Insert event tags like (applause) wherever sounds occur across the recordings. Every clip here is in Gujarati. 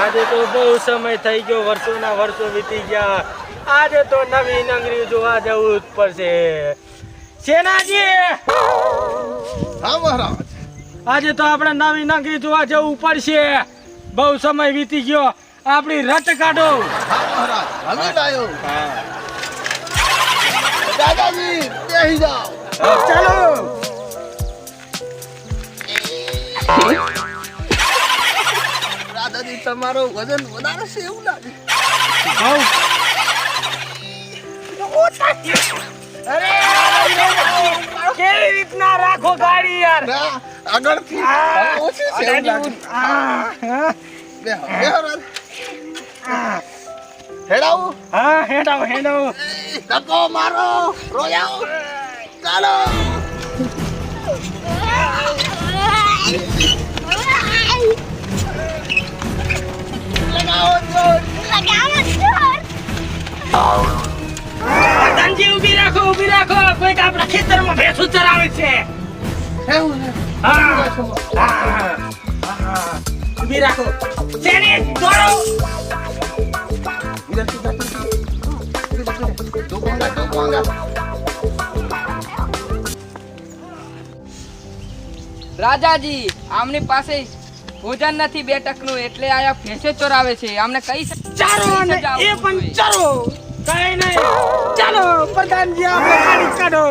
આજે તો બહુ સમય થઈ ગયો વર્ષોના વર્ષો વીતી ગયા. આજે તો નવી નંગરી જોવા જવું જ પડશે. સેનાજી! હા મહારાજ આજે તો આપણે નવી નંગરી જોવા જવું પડશે. બહુ સમય વીતી ગયો. આપણી રટ કાઢો. હા મહારાજ હવે લાયો દાદાજી જાઓ. ચાલો. દાદાજી તમારો વજન વધારે છે એવું લાગે. અરે કેવી રીતના રાખો ગાડી યાર? ના આગળથી. ઓછી છે એવું લાગે. બે હા. હેડાવું. હા હેડાવું હેડાવું. ધક્કો મારો રોયાઓ. ચાલો. (laughs) પ્રધાનજી ઊભી રાખો ઊભી રાખો. કોઈક આપણા ખેતરમાં ભેંસો ચરાવે છે. ઊભી રાખો. શેની? દોડો. રાજાજી આમની પાસે ભોજન નથી બે ટકનું એટલે આયા ભેસે ચોરાવે છે. આમને કઈ ચારો અને એ પણ ચારો. કઈ નહીં. ચાલો પ્રધાનજી આપણે ગાડી કાઢો.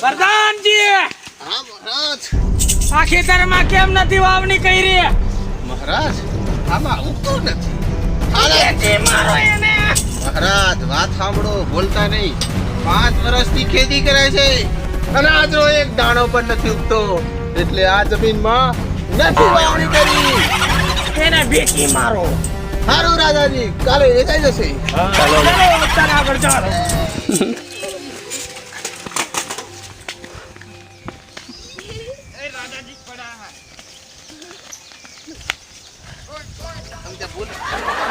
પ્રધાનજી હા મહારાજ. આ ખેતરમાં કેમ નથી વાવણી કરી? મહારાજ આમાં ઉગતું નથી. મહારાજ વાત સાંભળો બોલતા નહીં. પાંચ વર્ષથી ખેતી કરે છે. અનાજનો એક દાણો પણ નથી ઉગતો. એટલે આ જમીનમાં નથી વાવણી કરી. એને ભેટી મારો. સારું રાજાજી કાલે વેચાઈ જશે. ચાલો. અત્યારે આગળ ચાલો. આહ, ઊભું રાખો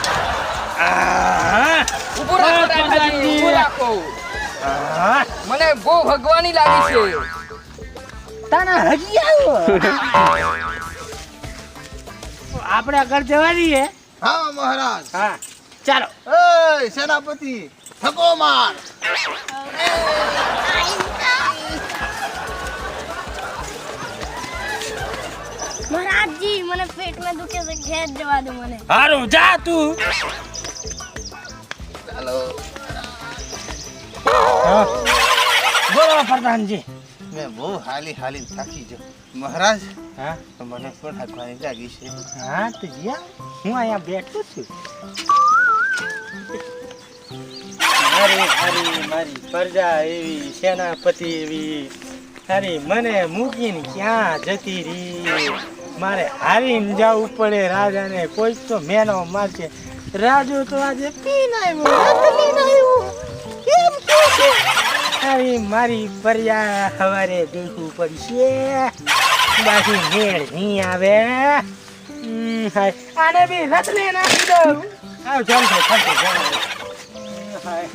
હા, રાખો દાદાજી ઊભો રાખો. મને બહુ ભગવાની લાગી છે. તાના હજી આવો. આપણે આગળ જવા દઈએ. હા મહારાજ. હા ચાલો. એ સેનાપતિ થકો માર. મહારાજજી મને પેટમાં દુખે છે ઘેર જવા દો મને. હારું જા તું. બોલો મેં બહુ હાલી હાલી થાકી જો મહારાજ હા? તો મને પણ હાકવાની લાગી છે. હા તો જીયા હું અહીંયા બેઠો છું. અરે અરે મારી પ્રજા એવી સેનાપતિ એવી. અરે મને મૂકીને ક્યાં જતી રહી? મારે હારીને જવું પડે રાજાને કોઈ તો મેનો મારશે. રાજુ તો આજે પીને આવ્યો કેમ કે અરે મારી પર્યા સવારે દેખવું પડશે બાકી મેળ નહીં આવે. આને બી રતલે નાખી દઉં. આવ જમશે જમશે હાય.